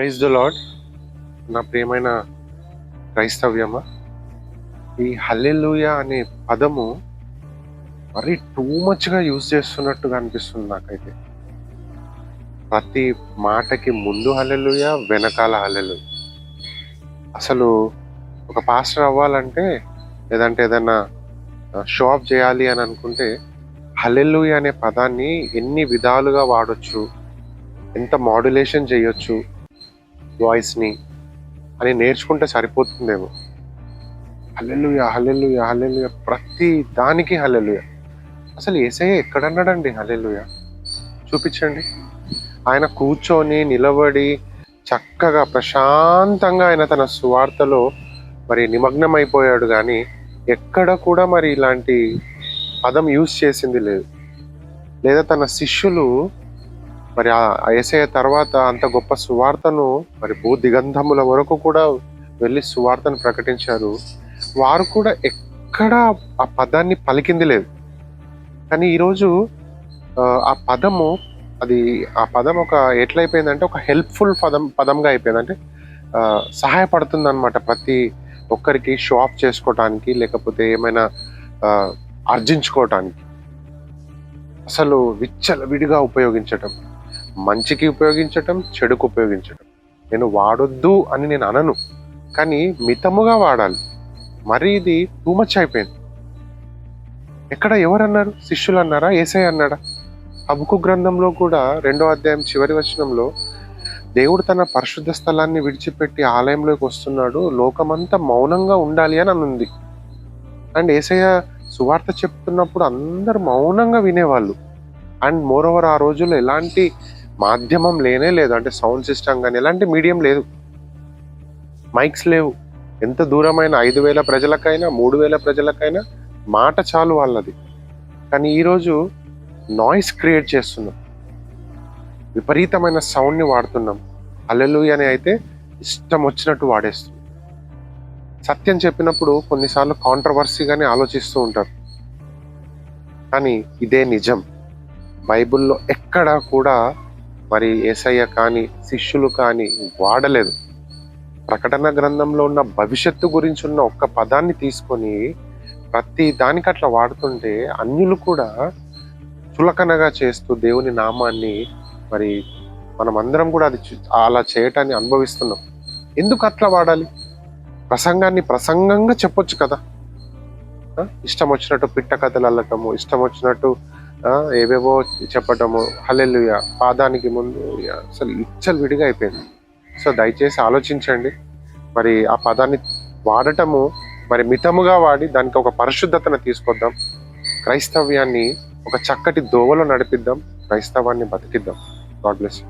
Praise the lord నా ప్రియమైన క్రైస్తవ్యమా? ఈ హల్లెలూయ అనే పదము మరీ టూ మచ్గా యూజ్ చేస్తున్నట్టుగా అనిపిస్తుంది నాకైతే. ప్రతి మాటకి ముందు హల్లెలూయ వెనకాల హల్లెలు అసలు ఒక పాస్టర్ అవ్వాలంటే లేదంటే ఏదైనా షో చేయాలి అని అనుకుంటే హల్లెలూయ అనే పదాన్ని ఎన్ని విధాలుగా వాడచ్చు ఎంత మాడ్యులేషన్ చేయొచ్చు వాయిస్ని అని నేర్చుకుంటే సరిపోతుందేమో. హల్లెలూయ హల్లెలూయ హల్లెలూయ. ప్రతి దానికి హల్లెలూయ. అసలు ఏసయ్య ఎక్కడన్నాడండి హల్లెలూయ? చూపించండి. ఆయన కూర్చొని నిలబడి చక్కగా ప్రశాంతంగా ఆయన తన సువార్తలో మరి నిమగ్నమైపోయాడు కానీ ఎక్కడ కూడా మరి ఇలాంటి పదం యూజ్ చేసింది లేదు. లేదా తన శిష్యులు మరి ఆ ఏసయ తర్వాత అంత గొప్ప సువార్తను మరి భూ దిగంధముల వరకు కూడా వెళ్ళి సువార్తను ప్రకటించారు. వారు కూడా ఎక్కడ ఆ పదాన్ని పలికింది లేదు. కానీ ఈరోజు ఆ, పదము అది ఆ పదం ఒక ఎట్లయిపోయిందంటే ఒక హెల్ప్ఫుల్ పదం పదంగా అయిపోయింది. అంటే సహాయపడుతుంది అనమాట ప్రతి ఒక్కరికి షో ఆఫ్ చేసుకోవటానికి లేకపోతే ఏమైనా ఆర్జించుకోవటానికి అసలు విచ్చలవిడిగా ఉపయోగించటం. మంచికి ఉపయోగించటం చెడుకు ఉపయోగించటం. నేను వాడొద్దు అని నేను అనను. కానీ మితముగా వాడాలి. మరి ఇది టూ మచ్ అయిపోయింది. ఎక్కడ ఎవరు అన్నారు శిష్యులు అన్నారా ఏసై అన్నాడా? అబుకు గ్రంథంలో కూడా రెండో అధ్యాయం చివరి వచనంలో దేవుడు తన పరిశుద్ధ స్థలాన్ని విడిచిపెట్టి ఆలయంలోకి వస్తున్నాడు. లోకమంతా మౌనంగా ఉండాలి అని అనుంది. అండ్ ఏసయ్య సువార్త చెప్తున్నప్పుడు అందరు మౌనంగా వినేవాళ్ళు. అండ్ మోరోవర్ ఆ రోజుల్లో ఎలాంటి మాధ్యమం లేనే లేదు. అంటే సౌండ్ సిస్టమ్ కానీ ఎలాంటి మీడియం లేదు. మైక్స్ లేవు. ఎంత దూరమైన ఐదు వేల ప్రజలకైనా మూడు వేల ప్రజలకైనా మాట చాలు వాళ్ళది. కానీ ఈరోజు నాయిస్ క్రియేట్ చేస్తున్నాం. విపరీతమైన సౌండ్ని వాడుతున్నాం. అల్లెలు అని అయితే ఇష్టం వచ్చినట్టు వాడేస్తున్నాం. సత్యం చెప్పినప్పుడు కొన్నిసార్లు కాంట్రవర్సీగానే ఆలోచిస్తూ ఉంటారు. కానీ ఇదే నిజం. బైబిల్లో ఎక్కడా కూడా మరి ఏసయ్య కానీ శిష్యులు కానీ వాడలేదు. ప్రకటన గ్రంథంలో ఉన్న భవిష్యత్తు గురించి ఉన్న ఒక్క పదాన్ని తీసుకొని ప్రతి దానికి అట్లా వాడుతుంటే అన్యులు కూడా చులకనగా చేస్తూ దేవుని నామాన్ని మరి మనం అందరం కూడా అది అలా చేయటాన్ని అనుభవిస్తున్నాం. ఎందుకు అట్లా వాడాలి? ప్రసంగాన్ని ప్రసంగంగా చెప్పొచ్చు కదా. ఇష్టం వచ్చినట్టు పిట్ట కథలు అల్లటము ఇష్టం వచ్చినట్టు ఏవేవో చెప్పటము హల్లెలూయా పాదానికి ముందు అసలు ఇచ్చలు విడిగా అయిపోయింది. సో దయచేసి ఆలోచించండి. మరి ఆ పదాన్ని వాడటము మరి మితముగా వాడి దానికి ఒక పరిశుద్ధతను తీసుకొద్దాం. క్రైస్తవ్యాన్ని ఒక చక్కటి దోవలో నడిపిద్దాం క్రైస్తవాన్ని బతికిద్దాం. God bless